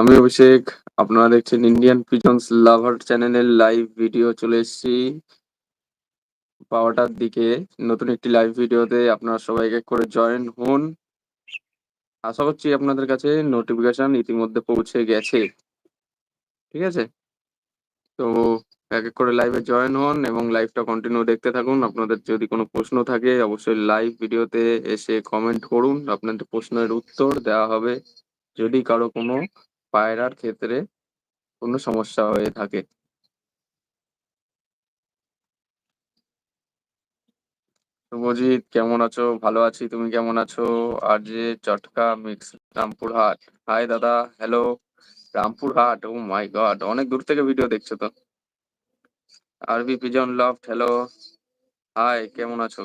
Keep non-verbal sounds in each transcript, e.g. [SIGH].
আমি অভিষেক, আপনারা দেখছেন ইন্ডিয়ান পিজন্স লাভার চ্যানেলের লাইভ ভিডিও চলে এসেছি। বারোটার দিকে নতুন একটি লাইভ ভিডিওতে আপনারা সবাই এক করে জয়েন হন। আশা করছি আপনাদের কাছে নোটিফিকেশন ইতিমধ্যে পৌঁছে গেছে। ঠিক আছে? তো এক এক করে লাইভে জয়েন হন এবং লাইভটা কন্টিনিউ দেখতে থাকুন। আপনাদের যদি কোনো প্রশ্ন থাকে, অবশ্যই লাইভ ভিডিওতে এসে কমেন্ট করুন। আপনাদের প্রশ্নের উত্তর দেওয়া হবে। যদি কারও কোনো পায়রার ক্ষেত্রে কোনো সমস্যা হয়ে থাকে। শুভজিৎ, কেমন আছো? ভালো আছি, তুমি কেমন আছো? আর যে চটকা, মিক্স রামপুরহাট হাই দাদা hello Rampurhat oh my god অনেক দূর থেকে ভিডিও দেখছ তো। আর আরবি পিজন লফট হ্যালো হাই কেমন আছো?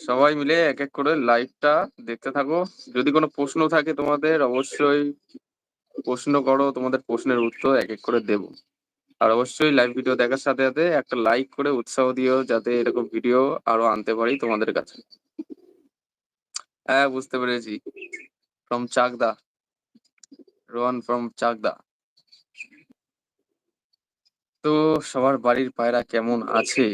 সবাই মিলে এক এক করে লাইভটা দেখতে থাকো। যদি কোনো প্রশ্ন থাকে তোমাদের, অবশ্যই প্রশ্ন করো, তোমাদের প্রশ্নের উত্তর এক এক করে দেব। আর অবশ্যই লাইভ ভিডিও দেখার সাথে সাথে একটা লাইক করে উৎসাহ দিও, যাতে এরকম ভিডিও আরও আনতে পারি তোমাদের কাছে। হ্যাঁ বুঝতে পেরেছি। ফ্রম চাকদা। রোহন ফ্রম চাকদা। তো সবার বাড়ির পায়রা কেমন আছে?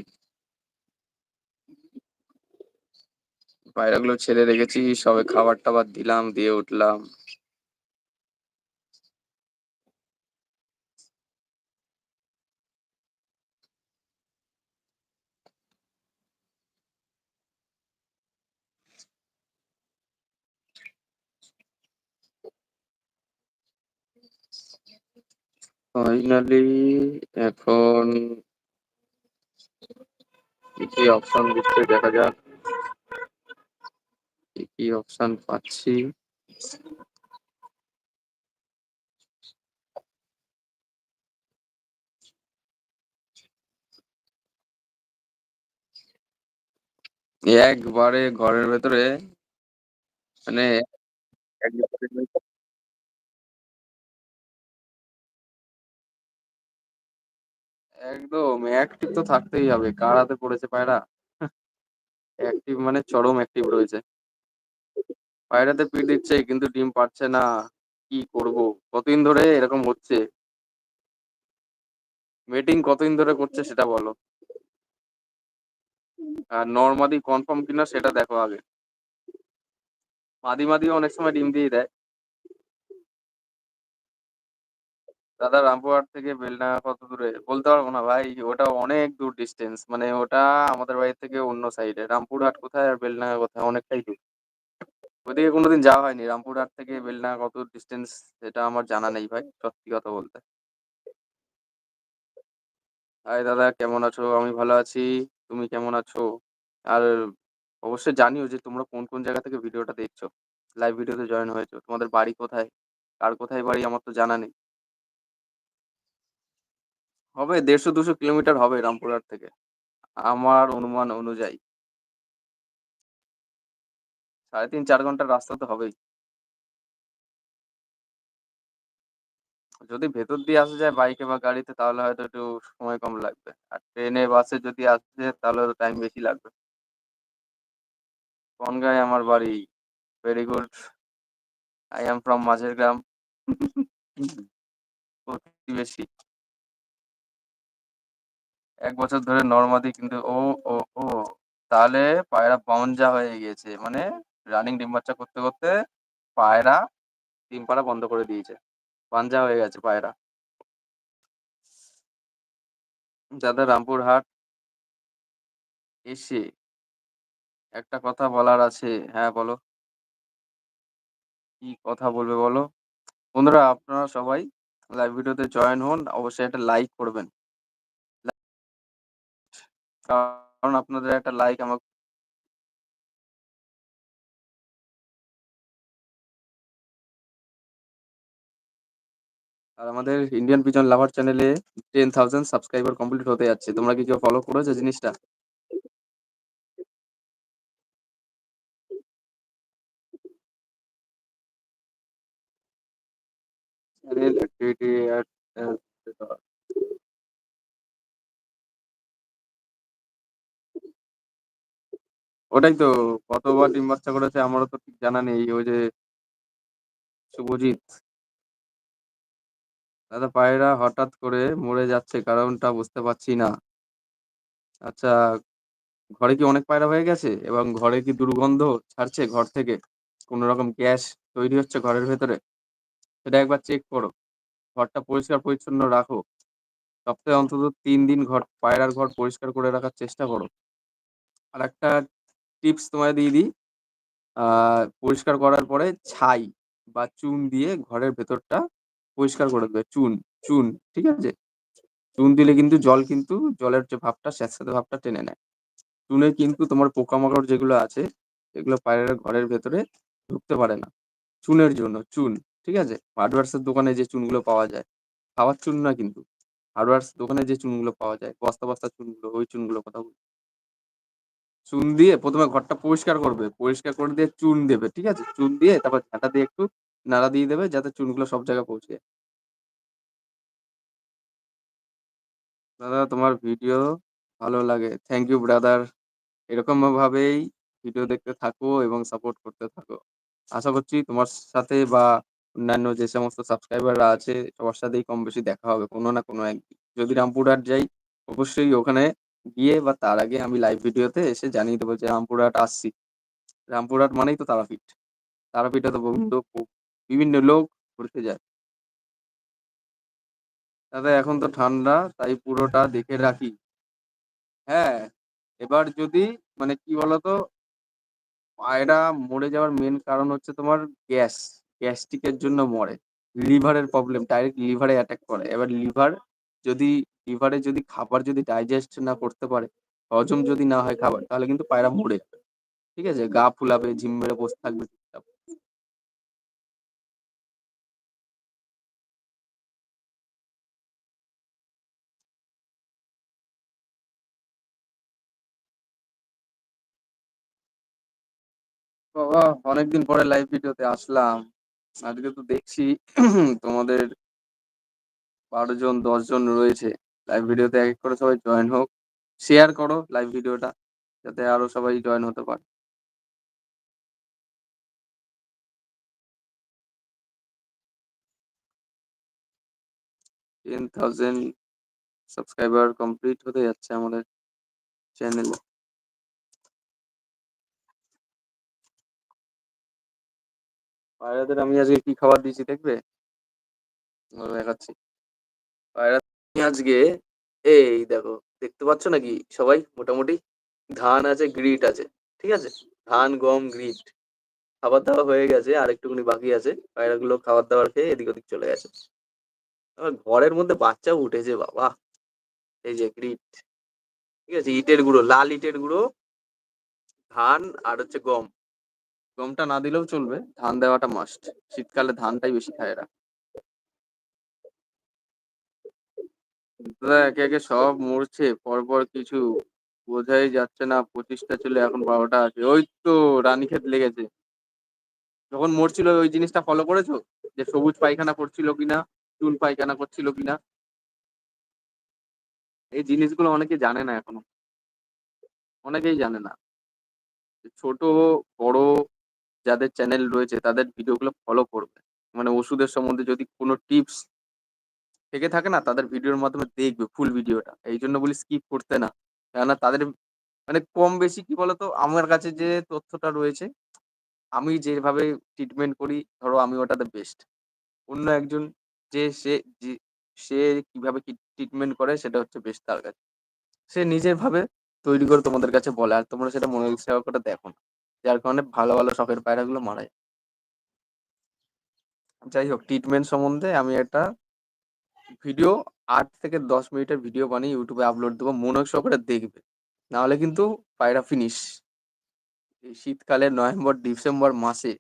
পায়রাগুলো ছেড়ে রেখেছি, সবে খাবার টাবার দিলাম, দিয়ে উঠলাম। ফাইনালি এখন কি অপশন দিচ্ছে দেখা যাক। কি অপশন পাচ্ছি? একবারে ঘরের ভেতরে মানে একদম অ্যাক্টিভ তো থাকতেই হবে, কার হাতে পড়েছে পায়রা? [LAUGHS] অ্যাক্টিভ মানে চরম অ্যাক্টিভ রয়েছে। পায়রাতে পিট দিচ্ছে, কিন্তু ডিম পাচ্ছে না। কি করব? কতদিন ধরে এরকম হচ্ছে? মিটিং কতদিন ধরে করছে সেটা বলো। আর নর্মাদি কনফার্ম কিনা সেটা দেখো আগে। মাদি মাদিও অনেক সময় ডিম দিয়ে দেয়। দাদা রামপুরহাট থেকে বেলডাঙ্গা কত দূরে? বলতে পারব না ভাই, ওটা অনেক দূর ডিস্টেন্স মানে ওটা আমাদের বাড়ি থেকে অন্য সাইডে রামপুরহাট কোথায় আর বেলডাঙ্গা কোথায়? অনেকটাই দূর। ওদিকে কোনোদিন যাওয়া হয়নি। রামপুরহাট থেকে বেলডাঙ্গা কত ডিস্টেন্স সেটা আমার জানা নেই ভাই, সত্যি কথা বলতে। হাই দাদা, কেমন আছো? আমি ভালো আছি। তুমি কেমন আছো? আর অবশ্যই জানিও যে তোমরা কোন কোন জায়গা থেকে ভিডিওটা দেখছ। লাইভ ভিডিওতে জয়েন হয়েছো। তোমাদের বাড়ি কোথায়? কার কোথায় বাড়ি আমার তো জানা নেই। হবে, দেড়শো, দুশো কিলোমিটার হবে রামপুরহাট থেকে। আমার অনুমান অনুযায়ী। সাড়ে তিন, চার ঘণ্টার রাস্তা তো হবেই। যদি ভেতর দিয়ে আসা যায় বাইকে বা গাড়িতে, তাহলে হয়তো একটু সময় কম লাগবে। আর ট্রেনে, বাসে যদি আসে তাহলে টাইম বেশি লাগবে। বনগাঁয় আমার বাড়ি very good I am from মাঝের গ্রাম প্রতিবেশী। এক বছর ধরে নর্মাদি, কিন্তু ও ও ও, তাহলে পায়রা পাউঞ্জা হয়ে গিয়েছে। মানে রানিং ডিম বাচ্চা করতে করতে পায়রা ডিম পাড়া বন্ধ করে দিয়েছে। পাঞ্জা হয়ে গেছে পায়রা। দাদা রামপুরহাট এসে একটা কথা বলার আছে হ্যাঁ বলো। কি কথা বলবে বলো? বন্ধুরা, আপনারা সবাই লাইভ ভিডিওতে জয়েন হন, অবশ্যই একটা লাইক করবেন। কারণ আপনাদের একটা লাইক আমার আর আমাদের ইন্ডিয়ান পিজন লাভার চ্যানেলে টেন থাউজেন্ড সাবস্ক্রাইবার কমপ্লিট হতে যাচ্ছে। তোমরা কি কেউ ফলো করেছ জিনিসটা? অ্যাক্টিভিটি ওটাই তো, কতবার ডিম বাচ্চা করেছে আমারও তো ঠিক জানা নেই, ওই যে শুভজিৎ। দাদা পায়রা হঠাৎ করে মরে যাচ্ছে কারণটা বুঝতে পারছি না। আচ্ছা, ঘরে কি অনেক পায়রা হয়ে গেছে? এবং ঘরে কি দুর্গন্ধ ছাড়ছে ঘর থেকে? কোন রকম গ্যাস তৈরি হচ্ছে ঘরের ভেতরে? সেটা একবার চেক করো। ঘরটা পরিষ্কার-পরিচ্ছন্ন রাখো। সপ্তাহে অন্তত তিন দিন ঘর পায়রার ঘর পরিষ্কার করে রাখার চেষ্টা করো। আর একটা টিপস তোমায় দিয়ে দিই। পরিষ্কার করার পরে ছাই বা চুন দিয়ে ঘরের ভেতরটা পরিষ্কার করে দেবে। চুন, চুন, ঠিক আছে? চুন দিলে কিন্তু জল কিন্তু জলের যে ভাবটা স্যাঁতসেঁতে ভাবটা টেনে নেয়। চুনে কিন্তু তোমার পোকামাকড় যেগুলো আছে, এগুলো পায়রার ঘরের ভেতরে ঢুকতে পারে না। চুনের জন্য, চুন, ঠিক আছে? হার্ডওয়্যারস এর দোকানে যে চুনগুলো পাওয়া যায়। খাওয়ার চুন না কিন্তু। হার্ডওয়্যারস দোকানে যে চুনগুলো পাওয়া যায়, বস্তা, বস্তা চুনগুলো, ওই চুনগুলোর কথা বলছি। চুন দিয়ে প্রথমে ঘরটা পরিষ্কার করবে। পরিষ্কার করে দিয়ে চুন দেবে, ঠিক আছে? চুন দিয়ে তারপর ঝাঁটা দিয়ে একটু নাড়া দিয়ে দেবে যাতে চুনগুলো সব জায়গায় পৌঁছে যায়। দাদা, তোমার ভিডিও ভালো লাগে। Thank you brother. এরকম ভাবেই ভিডিও দেখতে থাকো এবং সাপোর্ট করতে থাকো। আশা করছি তোমার সাথে বা অন্যান্য যে সমস্ত সাবস্ক্রাইবাররা আছে, সবার সাথেই কম বেশি দেখা হবে কোনো না কোনো একদিন। যদি রামপুরহাট যাই, অবশ্যই ওখানে গিয়ে বা তার আগে আমি লাইভ ভিডিওতে এসে জানিয়ে দেবো যে রামপুরহাট আসছি। রামপুরহাট মানেই তো তারাপীঠ। তারাপীঠে তো বিভিন্ন বিভিন্ন লোক ঘুরতে যায়। দাদা এখন তো ঠান্ডা তাই পুরোটা দেখে রাখি। হ্যাঁ, এবার যদি মানে কি বলতো? পায়রা মরে যাওয়ার মেন কারণ হচ্ছে তোমার গ্যাস। গ্যাস্ট্রিক এর জন্য মরে। লিভারের প্রবলেম ডাইরেক্ট লিভারে অ্যাটাক করে। এবার লিভার যদি লিভারে যদি খাবার যদি ডাইজেস্ট না করতে পারে, হজম যদি না হয় খাবার তাহলে কিন্তু পায়রা মরে যাবে। ঠিক আছে? গা ফুলাবে, ঝিম মেরে বসে থাকবে বাবা! অনেকদিন পরে লাইভ ভিডিওতে আসলাম। আজকে তো দেখছি তোমাদের ১২ জন ১০ জন রয়েছে। লাইভ ভিডিওতে এক, এক করে সবাই জয়েন হোক। শেয়ার করো লাইভ ভিডিওটা যাতে আরও সবাই জয়েন হতে পারে। 10,000 সাবস্ক্রাইবার কমপ্লিট হতে যাচ্ছে আমাদের চ্যানেলে। পায়রাদের আমি আজকে কি খাবার দিয়েছি দেখবে? দেখাচ্ছি। পায়রা আজকে এই দেখো দেখতে পাচ্ছ নাকি সবাই মোটামুটি? ধান আছে, গ্রিট আছে। ঠিক আছে? ধান, গম, গ্রিট। খাবার-দাবার হয়ে গেছে। আর একটুখানি বাকি আছে। পায়রাগুলো খাবার-দাবার খেয়ে এদিক ওদিক চলে গেছে। ঘরের মধ্যে বাচ্চাও উঠেছে বাবা! এই যে গ্রিট। ঠিক আছে? ইটের গুঁড়ো, লাল ইটের গুঁড়ো, ধান আর হচ্ছে গম। গমটা না দিলেও চলবে। ধান দেওয়াটা মাস্ট। শীতকালে ধানটাই বেশি খায় এরা। একে, একে সব মরছে পরপর কিছু বোঝাই যাচ্ছে না পঁচিশটা ছিল এখন ১২ টা আছে। ওই তো রানী রানীক্ষেত লেগেছে। যখন মরছিল ওই জিনিসটা ফলো করেছ? যে সবুজ পায়খানা করছিল কিনা, চুন পায়খানা করছিল কিনা? এই জিনিসগুলো অনেকে জানে না এখনও। অনেকেই জানে না। ছোট, বড় যাদের চ্যানেল রয়েছে তাদের ভিডিওগুলো ফলো করবে। মানে ওষুধের সম্বন্ধে যদি কোনো টিপস থেকে থাকে না তাদের ভিডিওর মাধ্যমে দেখবে ফুল ভিডিওটা। এই জন্য বলি স্কিপ করতে না। কেননা তাদের মানে কম বেশি কি বলতো? আমার কাছে যে তথ্যটা রয়েছে, আমি যেভাবে ট্রিটমেন্ট করি ধরো আমি ওটাতে বেস্ট। অন্য একজন যে সে সে কীভাবে ট্রিটমেন্ট করে সেটা হচ্ছে বেস্ট তার কাছে। সে নিজের ভাবে তৈরি করে তোমাদের কাছে বলে। আর তোমরা সেটা মনোযোগ সহকারে দেখো না। যার কারণে ভালো, ভালো শখের পায়রাগুলো মারা যায়। যাই হোক ট্রিটমেন্ট সম্বন্ধে আমি একটা ভিডিও আট থেকে ১০ মিনিটের ভিডিও বানিয়ে ইউটিউবে আপলোড দেবো। মনোযোগ সহকারে দেখবে। নাহলে কিন্তু পায়রা ফিনিশ। এই শীতকালে নভেম্বর, ডিসেম্বর মাসে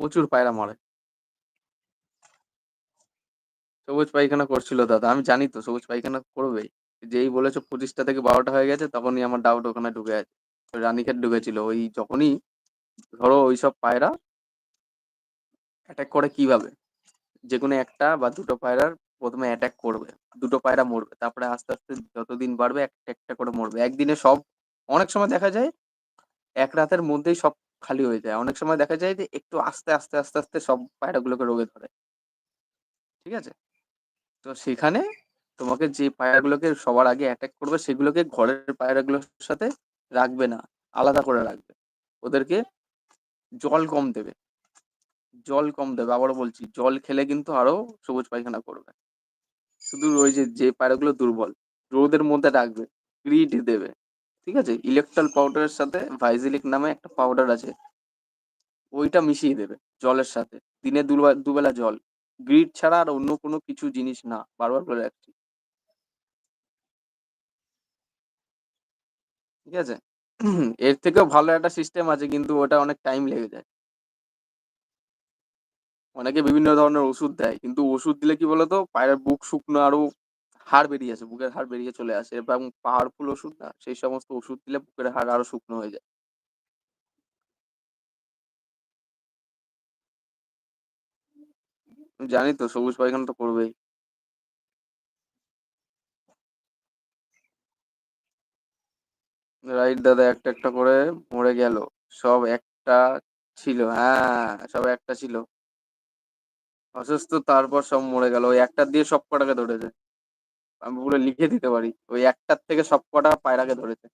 প্রচুর পায়রা মারে সবুজ পায়খানা করছিল দাদা। আমি জানি তো সবুজ পায়খানা করবেই। যেই বলেছ পঁচিশটা থেকে বারোটা হয়ে গেছে তখনই আমার ডাউট ওখানে ঢুকে আছে। রানীক্ষেত ঢুকেছিল। ওই যখনই ধরো ওইসব পায়রা অ্যাটাক করে কীভাবে? যে কোনো একটা বা দুটো পায়রার ১ম এ অ্যাটাক করবে। দুটো পায়রা মরবে। তারপরে আস্তে, আস্তে যতদিন বাড়বে একটা, একটা করে মরবে। একদিনে সব অনেক সময় দেখা যায় এক রাতের মধ্যেই সব খালি হয়ে যায়। অনেক সময় দেখা যায় যে একটু আস্তে, আস্তে, আস্তে, আস্তে সব পায়রাগুলোকে রোগে ধরে। ঠিক আছে? তো সেখানে তোমাকে যে পায়রাগুলোকে সবার আগে অ্যাটাক করবে সেগুলোকে ঘরের পায়রাগুলোর সাথে রাখবে না, আলাদা করে রাখবে। ওদেরকে জল কম দেবে। জল কম দেবে। আবারও বলছি, জল খেলে কিন্তু আরও সবুজ পায়খানা করবে। শুধু ওই যে যে পায়রাগুলো দুর্বল রোদের মধ্যে রাখবে। গ্রিড দেবে। ঠিক আছে? ইলেকট্রল পাউডারের সাথে ভাইজিলিক নামে একটা পাউডার আছে। ওইটা মিশিয়ে দেবে জলের সাথে। দিনে দুবেলা দুবেলা জল। গ্রিড ছাড়া আর অন্য কোনো কিছু জিনিস না। বারবার বলে রাখছি। ঠিক আছে? এর থেকেও ভালো একটা সিস্টেম আছে, কিন্তু ওটা অনেক টাইম লেগে যায়। অনেকে বিভিন্ন ধরনের ওষুধ দেয়, কিন্তু ওষুধ দিলে কি বলতো, পায়ের বুক শুকনো আরও হাড় বেরিয়ে আসে, বুকের হাড় বেরিয়ে চলে আসে, এবং পাওয়ারফুল ওষুধ না, সেই সমস্ত ওষুধ দিলে বুকের হাড় আরও শুকনো হয়ে যায়। জানি তো, সবুজ পায়খানা তো করবেই। রাইট দাদা, একটা একটা করে মরে গেল। সব একটা ছিল হ্যাঁ সব একটা ছিল। অসুস্থ, তারপর সব মরে গেল। ওই একটা দিয়ে সব কটাকে ধরেছে। আমি পুরো লিখে দিতে পারি। ওই একটার থেকে সব কটা পায়রাকে ধরেছে।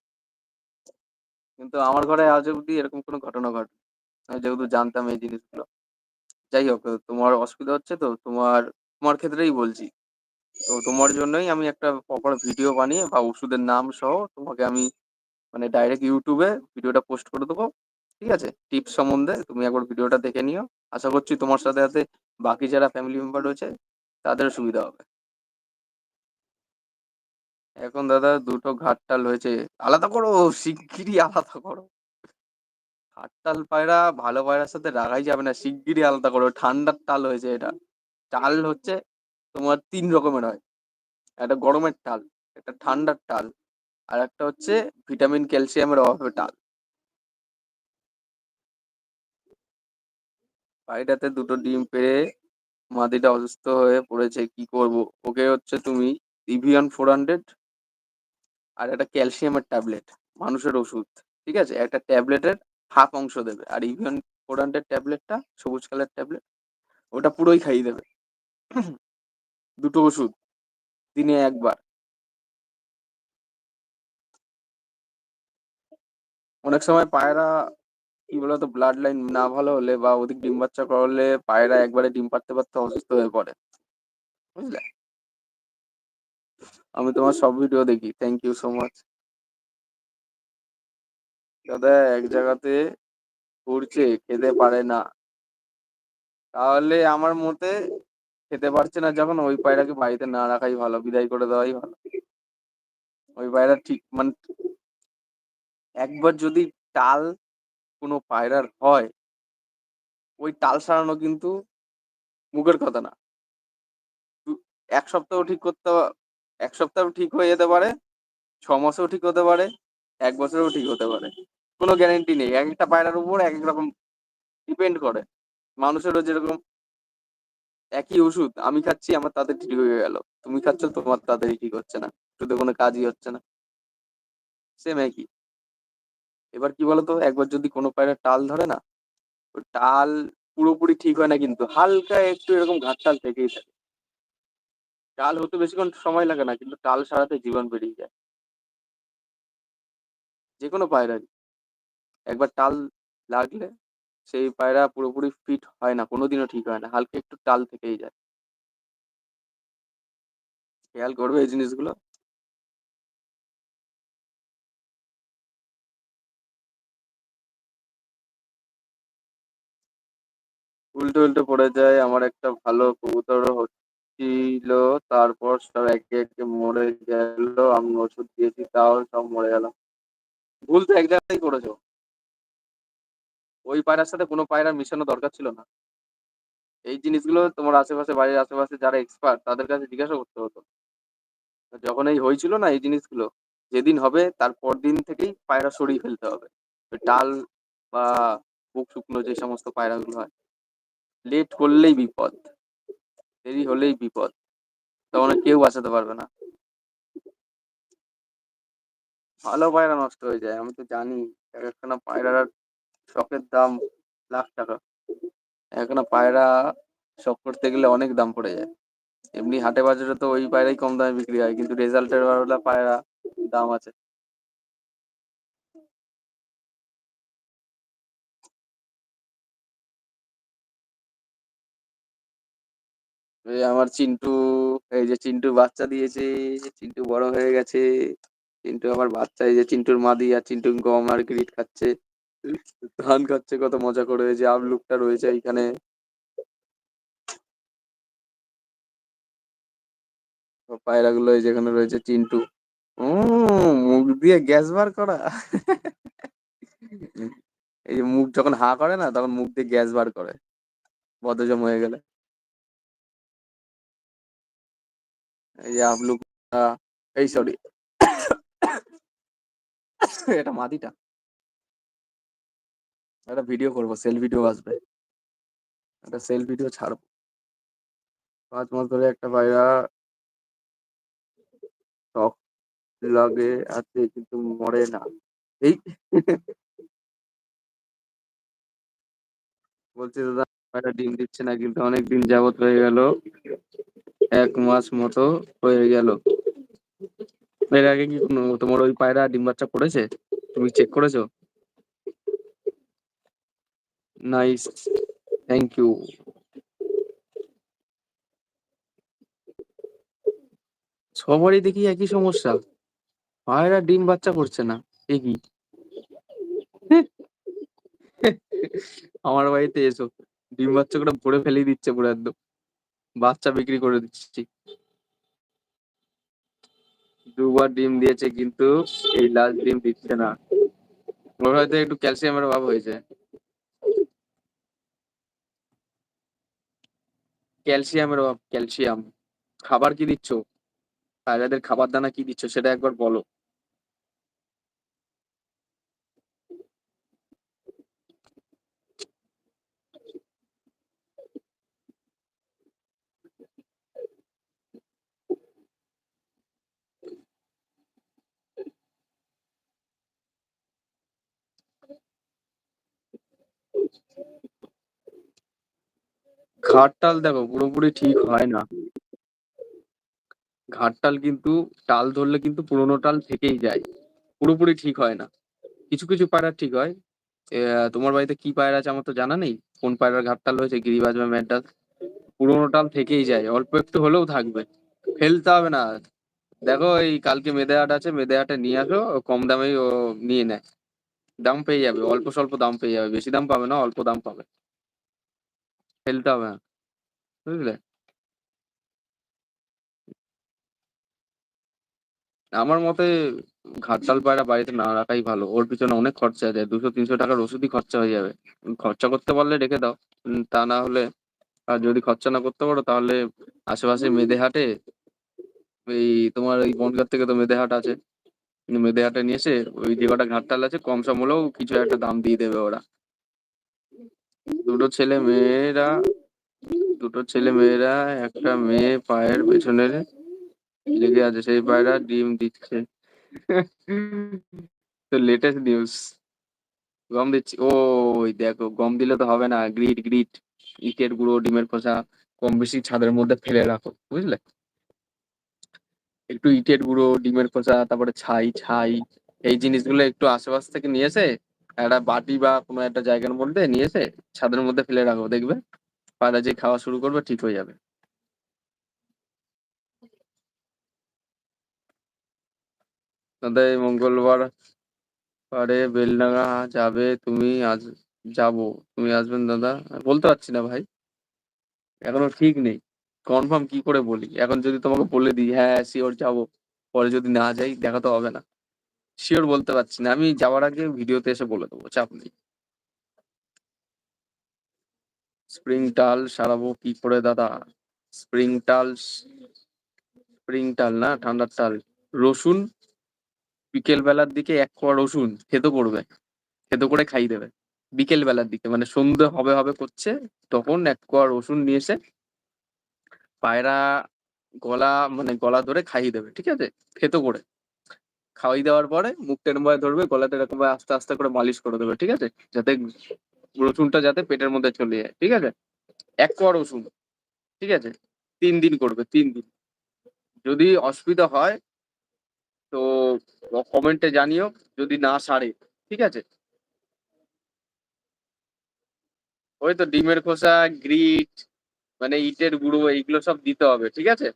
কিন্তু আমার ঘরে আজ অব্দি এরকম কোনো ঘটনা ঘটে আমি যেহেতু জানতাম এই জিনিসগুলো। যাই হোক, তোমার অসুবিধা হচ্ছে তো? তোমার তোমার ক্ষেত্রেই বলছি। তো তোমার জন্যই আমি একটা প্রপার ভিডিও বানিয়ে বা ওষুধের নাম সহ তোমাকে আমি মানে ডাইরেক্ট ইউটিউবে ভিডিওটা পোস্ট করে দেবো, ঠিক আছে? টিপস সম্বন্ধে তুমি একবার ভিডিওটা দেখে নিও। আশা করছি তোমার সাথে সাথে বাকি যারা ফ্যামিলি মেম্বার রয়েছে, তাদের সুবিধা হবে। এখন দাদা দুটো ঘাটতাল হয়েছে। আলাদা করো, শিগগিরই আলাদা করো। ঘাটতাল পায়রা ভালো পায়রার সাথে রাখাই যাবে না, শিগগিরই আলাদা করো। ঠান্ডার তাল হয়েছে এটা। টাল হচ্ছে তোমার তিন রকমের হয়। একটা গরমের টাল, একটা ঠান্ডার টাল। আর একটা হচ্ছে ভিটামিন ক্যালসিয়ামের অভাবে টাল পায়রাতে দুটো ডিম পেড়ে মাদিটা অসুস্থ হয়ে পড়েছে কি করব? ওকে হচ্ছে তুমি ইভিয়ান ফোর হান্ড্রেড আর একটা ক্যালসিয়ামের ট্যাবলেট মানুষের ওষুধ ঠিক আছে? একটা ট্যাবলেটের হাফ অংশ দেবে আর ইভিয়ান ফোর হান্ড্রেড ট্যাবলেটটা সবুজ কালার ট্যাবলেট ওটা পুরোই খাইয়ে দেবে। দুটো ওষুধ দিনে একবার। অনেক সময় পায়রা, কি বলতো ব্লাড লাইন না ভালো হলে বা অধিক ডিম বাচ্চা করলে পায়রা একবারে ডিম পারতে পারতে অসুস্থ হয়ে পড়ে। বুঝলে? আমি তোমার সব ভিডিও দেখি। থ্যাংক ইউ সো মাচ দাদা, এক জায়গাতে ঘুরছে, খেতে পারে না। তাহলে আমার মতে খেতে পারছে না যখন ওই পায়রাকে বাড়িতে না রাখাই ভালো, বিদায় করে দেওয়াই ভালো। ওই পায়রা ঠিক মানে একবার যদি টাল কোনো পায়রার হয়, ওই টাল সারানো কিন্তু মুখের কথা না। এক সপ্তাহ ঠিক করতে এক সপ্তাহ ঠিক হয়ে যেতে পারে, ছ মাসেও ঠিক হতে পারে, এক বছরেও ঠিক হতে পারে। কোনো গ্যারেন্টি নেই। এক একটা পায়রার উপর এক এক রকম ডিপেন্ড করে। মানুষেরও যেরকম একই ওষুধ, আমি খাচ্ছি, আমার তাদের ঠিক হয়ে গেল। তুমি খাচ্ছ, তোমার তাড়াতাড়ি ঠিক হচ্ছে না। শুধু কোনো কাজই হচ্ছে না। সেম একই। এবার কি বলতো? একবার যদি কোনো পায়রা টাল ধরে না টাল পুরোপুরি ঠিক হয় না কিন্তু হালকা একটু এরকম ঘাটতাল থেকেই থাকে। টাল হতে বেশিক্ষণ সময় লাগে না কিন্তু টাল সারাতে জীবন বেরিয়ে যায়। যে কোনো পায়রারই একবার টাল লাগলে সেই পায়রা পুরোপুরি ফিট হয় না, কোনোদিনও ঠিক হয় না, হালকা একটু টাল থেকেই যায়। খেয়াল করবে এই জিনিসগুলো? উল্টো উল্টো পড়ে যায়। আমার একটা ভালো কবুতর হচ্ছিল। তারপর সব একে একে মরে গেল। আমি ওষুধ দিয়েছি, তাও সব মরে গেল। ভুল তো এক জায়গায় করেছ। ওই পায়রার সাথে কোনো পায়রা মিশানো দরকার ছিল না। এই জিনিসগুলো তোমার আশেপাশে, বাড়ির আশেপাশে যারা এক্সপার্ট তাদের কাছে জিজ্ঞাসা করতে হতো। যখন এই হয়েছিল না এই জিনিসগুলো, যেদিন হবে তার দিন থেকেই পায়রা সরিয়ে ফেলতে হবে। ডাল বা বুক শুকনো যে সমস্ত পায়রাগুলো হয় লেট করলেই বিপদ। দেরি হলেই বিপদ। তখন কেউ বাঁচাতে পারবে না। ভালো পায়রা নষ্ট হয়ে যায়, আমি তো জানি। এক একখানা পায়রার শখের দাম লাখ টাকা। একখানা পায়রা শখ করতে গেলে অনেক দাম পড়ে যায়। এমনি হাটে বাজারে তো ওই পায়রাই কম দামে বিক্রি হয়, কিন্তু রেজাল্টের পায়রা দাম আছে। এই আমার চিন্টু, এই যে চিন্টু বাচ্চা দিয়েছে, চিন্টু বড় হয়ে গেছে। চিন্টু আমার বাচ্চা, এই যে চিন্টুর মাদি আর চিন্টু গম আর গ্রিট খাচ্ছে। ধান খাচ্ছে, কত মজা করে, এই যে আমলুকটা রয়েছে এইখানে। পায়রাগুলো এই যেখানে রয়েছে, চিন্টু। মুখ দিয়ে গ্যাস বার করা। এই যে মুখ যখন হা করে না, তখন মুখ দিয়ে গ্যাস বার করে। বদজম হয়ে গেলে। এই যে আমলুকটা এই সরি এটা মাদিটা। একটা ভিডিও করব সেল ভিডিও আসবে। একটা সেল ভিডিও ছাড়বো। পাঁচ মাস ধরে একটা পায়রা শখ লাগে, আছে, কিন্তু মরে না। এই বলছি, দাদা ডিম দিচ্ছে না, কিন্তু অনেক দিন যাবত হয়ে গেল। এক মাস মতো হয়ে গেল। এর আগে কি কোনো তোমার ওই পায়রা ডিম বাচ্চা করেছে? তুমি চেক করেছ? নাইস থ্যাংক ইউ সবারই দেখি একই সমস্যা। পায়রা ডিম বাচ্চা করছে না, এ কি? [LAUGHS] আমার বাড়িতে এসো, ডিম বাচ্চা করে ভরে ফেলে দিচ্ছে পুরো একদম। বাচ্চা বিক্রি করে দিচ্ছি। দুবার ডিম দিয়েছে কিন্তু এই লাস্ট ডিম দিচ্ছে না। ওর হয়তো একটু ক্যালসিয়ামের অভাব হয়েছে। ক্যালসিয়ামের অভাব, ক্যালসিয়াম। খাবার কি দিচ্ছ? পায়রাদের খাবার দানা কি দিচ্ছ সেটা একবার বলো। ঘাটটাল দেখো, পুরোপুরি ঠিক হয় না। ঘাটটাল কিন্তু, টাল ধরলে কিন্তু পুরোনো টাল থেকেই যায়। পুরোপুরি ঠিক হয় না। কিছু কিছু পায়রা ঠিক হয়। তোমার বাড়িতে কি পায়রা আছে আমার তো জানা নেই। কোন পায়রার ঘাটটাল হয়েছে, গিরিবাজ বা ম্যাডাস পুরোনো টাল থেকেই যায়। অল্প একটু হলেও থাকবে। ফেলতে হবে না। দেখো, এই কালকে মেদে হাট আছে মেদে হাটে নিয়ে আসো, কম দামেই ও নিয়ে নেয়। দাম পেয়ে যাবে, অল্প স্বল্প দাম পেয়ে যাবে, বেশি দাম পাবে না, অল্প দাম পাবে। ফেলতে হবে না, বুঝলে? আমার মতে ঘাটতাল পায়রা বাড়িতে না রাখাই ভালো, ওর পিছনে অনেক খরচা আছে, দুশো, তিনশো টাকার ওষুধই খরচা হয়ে যাবে। খরচা করতে পারলে রেখে দাও তা না হলে আর যদি খরচা না করতে পারো তাহলে আশেপাশে মেদে হাটে, এই তোমার এই বনগাঁ থেকে তো মেদে হাট আছে। মেদে হাটে নিয়ে এসে ওই যে কটা ঘাটতাল আছে, কম সম হলেও কিছু একটা দাম দিয়ে দেবে ওরা। দুটো ছেলে মেয়েরা, দুটো ছেলে মেয়েরা, একটা মেয়ে পায়ের পেছনে লেগে আছে, সেই পায়রা ডিম দিচ্ছে। তো লেটেস্ট নিউজ গম দিচ্ছি। ও দেখো, গম দিলে তো হবে না। গ্রিট গ্রিট ইটের গুঁড়ো, ডিমের খোসা, কম বেশি ছাদের মধ্যে ফেলে রাখো, বুঝলে? একটু ইটের গুঁড়ো, ডিমের খোসা, তারপরে ছাই ছাই, এই জিনিসগুলো একটু আশেপাশ থেকে নিয়ে এসে একটা বাটি বা কোনো একটা জায়গার মধ্যে নিয়ে এসে ছাদের মধ্যে ফেলে রাখো দেখবে? পায়রা যে খাওয়া শুরু করবে ঠিক হয়ে যাবে। দাদা মঙ্গলবার পরে বেলডাঙা যাবে, তুমি আজ যাব, তুমি আসবেন দাদা? বলতে পারছি না ভাই। এখনও ঠিক নেই। কনফার্ম কি করে বলি? এখন যদি তোমাকে বলে দিই হ্যাঁ শিওর যাব। পরে যদি না যাই, দেখা তো হবে না। শিওর বলতে পারছি না। আমি যাওয়ার আগে ভিডিওতে এসে বলে দেবো, চাপ নেই। স্প্রিং টাল সারাবো কি করে, দাদা? স্প্রিং টাল স্প্রিং টাল না, ঠান্ডার টাল। রসুন বিকেল বেলার দিকে এক কোয়া রসুন থেতো করবে। থেতো করে খাই দেবে। বিকেল বেলার দিকে মানে সন্ধ্যে হবে হবে করছে, তখন এক কোয়া রসুন নিয়ে এসে পায়রা গলা মানে গলা ধরে খাইয়ে দেবে, ঠিক আছে? থেতো করে। খাওয়াই দেওয়ার পরে মুখটা এরকম ভাবে ধরবে গলাতে এরকম ভাবে আস্তে আস্তে করে মালিশ করে দেবে, ঠিক আছে? যাতে রসুনটা যাতে পেটের মধ্যে চলে যায়, ঠিক আছে? এক কোয়া রসুন, ঠিক আছে? তিন দিন করবে, তিন দিন। যদি অসুবিধা হয়, তো কমেন্টে জানিও, যদি না সারে, ঠিক আছে? ওই তো ডিমের খোসা গ্রিট মানে ইটের গুঁড়ো, এইগুলো সব দিতে হবে, ঠিক আছে?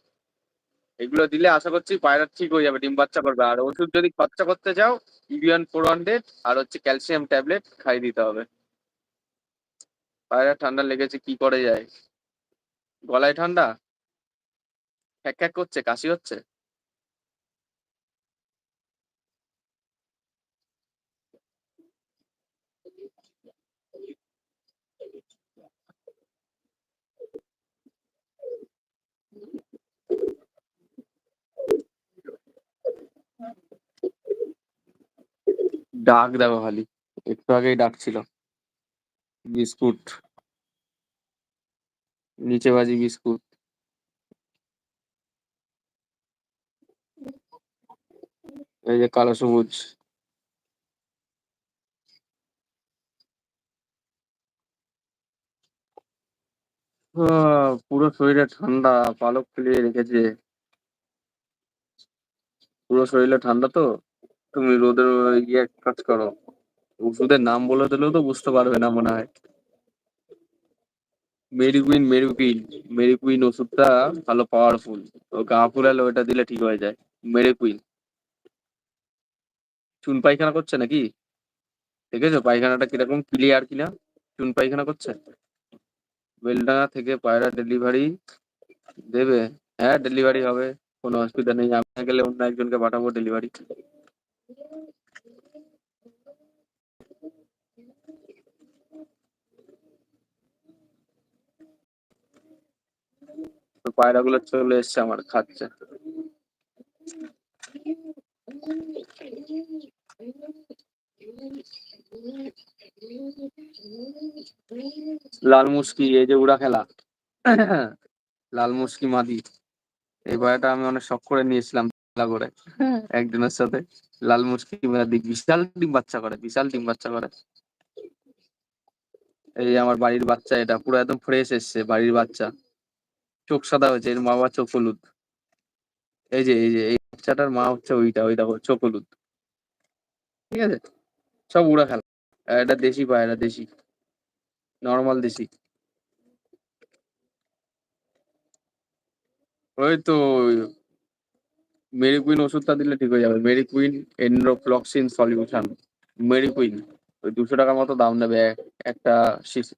এগুলো দিলে আশা করছি পায়রা ঠিক হয়ে যাবে, ডিম বাচ্চা করবে। আর ওষুধ যদি খরচা করতে চাও ইভিয়ান ফোর হান্ড্রেড আর হচ্ছে ক্যালসিয়াম ট্যাবলেট খাই দিতে হবে। পায়রা ঠান্ডা লেগেছে, কি করে যায়? গলায় ঠান্ডা? খ্যাক খ্যাক করছে, কাশি হচ্ছে? ডাক দেখো খালি। একটু আগেই ডাকছিল বিস্কুট। নিচে বাজি বিস্কুট। এই যে কালো সবুজ। পুরো শরীরে ঠান্ডা, পালক ফুলিয়ে রেখেছে। পুরো শরীরে ঠান্ডা তো? তুমি রোদের ইয়ে কাজ করো। ওষুধের নাম বলে দিলেও তো বুঝতে পারবে না মনে হয়। মেরিকুইন মেরিকুইন মেরিকুইন ওষুধটা ভালো পাওয়ারফুল তো গা ফুলালে ওটা দিলে ঠিক হয়ে যায়। মেরিকুইন। চুন পায়খানা করছে নাকি? দেখেছ পায়খানাটা কীরকম ক্লিয়ার কিনা? চুন পায়খানা করছে? বেলডাঙা থেকে পায়রা ডেলিভারি দেবে। হ্যাঁ ডেলিভারি হবে। কোনো অসুবিধা নেই। আমি গেলে অন্য একজনকে পাঠাবো ডেলিভারি তো পায়রাগুলো চলে এসছে আমার খাচ্ছে। লাল মুসকি, এই যে উড়া খেলা। লাল মুসকি মাদি। এই পায়রাটা আমি অনেক শখ করে নিয়েছিলাম খেলা করে। একজনের সাথে। লাল মুসকি মাদি, বিশাল ডিম বাচ্চা করে, বিশাল ডিম বাচ্চা করে। এই আমার বাড়ির বাচ্চা এটা, পুরো একদম ফ্রেশ এসছে বাড়ির বাচ্চা। চোখ সাদা হয়েছে, এর মা বাবা চোখ হলুদ। এই যে এই যে, এই বাচ্চাটার মা হচ্ছে ওইটা, ওই দেখো, চোখ হলুদ। ঠিক আছে? সব উড়া খেলা। এটা দেশি পায়রা দেশি। নর্মাল দেশি। ওই তো মেরিকুইন ওষুধটা দিলে ঠিক হয়ে যাবে। মেরিকুইন এন্ড্রোফ্লক্সিন সলিউশন। মেরিকুইন। ওই দুশো টাকার মতো দাম নেবে একটা শিশি।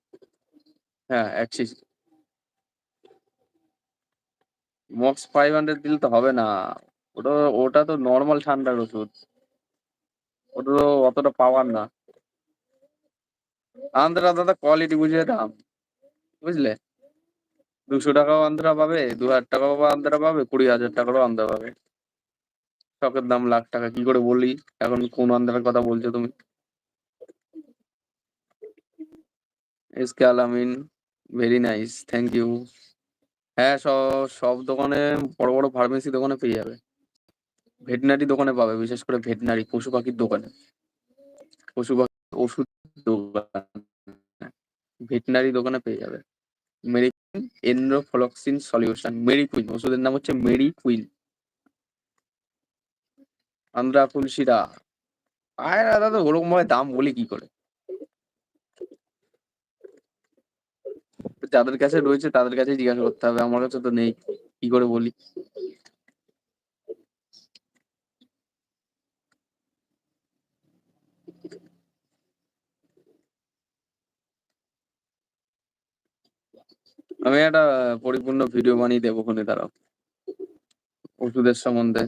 হ্যাঁ এক শিশি। মক্স ফাইভ হান্ড্রেড দিলে তো হবে না। ওটা ওটা তো নর্মাল ঠান্ডার ওষুধ। ওটা তো অতটা পাওয়ার না। আন্দ্রা দাদা কোয়ালিটি বুঝে দাম বুঝলে? দুশো টাকাও আন্দ্রা পাবে, দু হাজার টাকাও আন্দ্রা পাবে, কুড়ি হাজার টাকারও আন্দ্রা পাবে। শখের দাম লাখ টাকা, কি করে বলি? এখন কোন আন্দ্রার কথা বলছো তুমি? এসকে আলামিন ভেরি নাইস থ্যাংক ইউ হ্যাঁ সব সব দোকানে বড় বড় ফার্মেসি দোকানে পেয়ে যাবে। ভেটেনারি দোকানে পাবে, বিশেষ করে ভেটেনারি, পশু পাখির দোকানে। পশু পাখি ওষুধ দোকান, ভেটেনারি দোকানে পেয়ে যাবে। মেরিকুইন এনরোফ্লক্সিন সলিউশন মেরিকুইন ওষুধের নাম হচ্ছে মেরিকুইন আন্দ্রা তুলসীরা আয় দাদা ওরকম ভাবে দাম বলি কি করে? যাদের কাছে রয়েছে তাদের কাছে জিজ্ঞাসা করতে হবে। আমার কাছে তো নেই, কি করে বলি? আমি একটা পরিপূর্ণ ভিডিও বানিয়ে দেবো ওখানে, দাঁড়াও। ওষুধের সম্বন্ধে।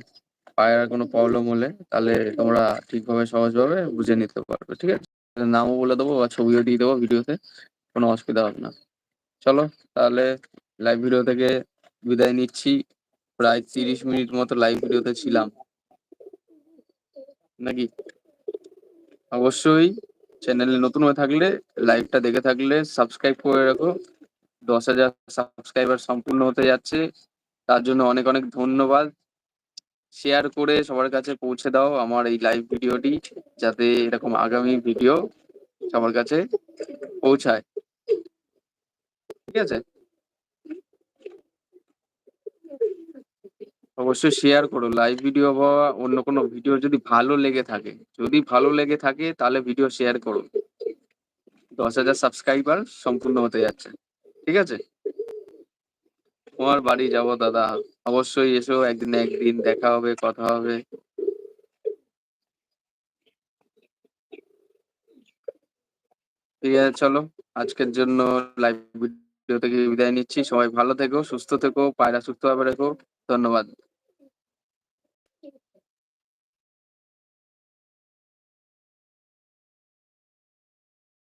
পায়ের কোনো প্রবলেম হলে তাহলে তোমরা ঠিকভাবে সহজভাবে বুঝে নিতে পারবে, ঠিক আছে? নামও বলে দেবো বা ছবিও দিয়ে দেবো ভিডিওতে কোনো অসুবিধা হবে না। চলো, তাহলে লাইভ ভিডিও থেকে বিদায় নিচ্ছি। প্রায় তিরিশ মিনিট মতো লাইভ ভিডিওতে ছিলাম। নাকি? অবশ্যই চ্যানেলে নতুন হয়ে থাকলে লাইভটা দেখে থাকলে সাবস্ক্রাইব করে রাখো। দশ হাজার সাবস্ক্রাইবার সম্পূর্ণ হতে যাচ্ছে। তার জন্য অনেক অনেক ধন্যবাদ। শেয়ার করে সবার কাছে পৌঁছে দাও আমার এই লাইভ ভিডিওটি যাতে এরকম আগামী ভিডিও সবার কাছে পৌঁছায়। ঠিক আছে অবশ্যই শেয়ার করো। লাইভ ভিডিও বা অন্য কোনো ভিডিও যদি ভালো লেগে থাকে, যদি ভালো লেগে থাকে তাহলে ভিডিও শেয়ার করো। ১০,০০০ সাবস্ক্রাইবার সম্পূর্ণ হতে যাচ্ছে। ঠিক আছে? তোমার বাড়ি যাব দাদা। অবশ্যই এসো একদিন একদিন দেখা হবে, কথা হবে। ঠিক আছে চলো। আজকের জন্য লাইভ থেকে বিদায় নিচ্ছি। সবাই ভালো থেকো, সুস্থ থেকো, পায়রা সুস্থ ভাবে রেখো। ধন্যবাদ।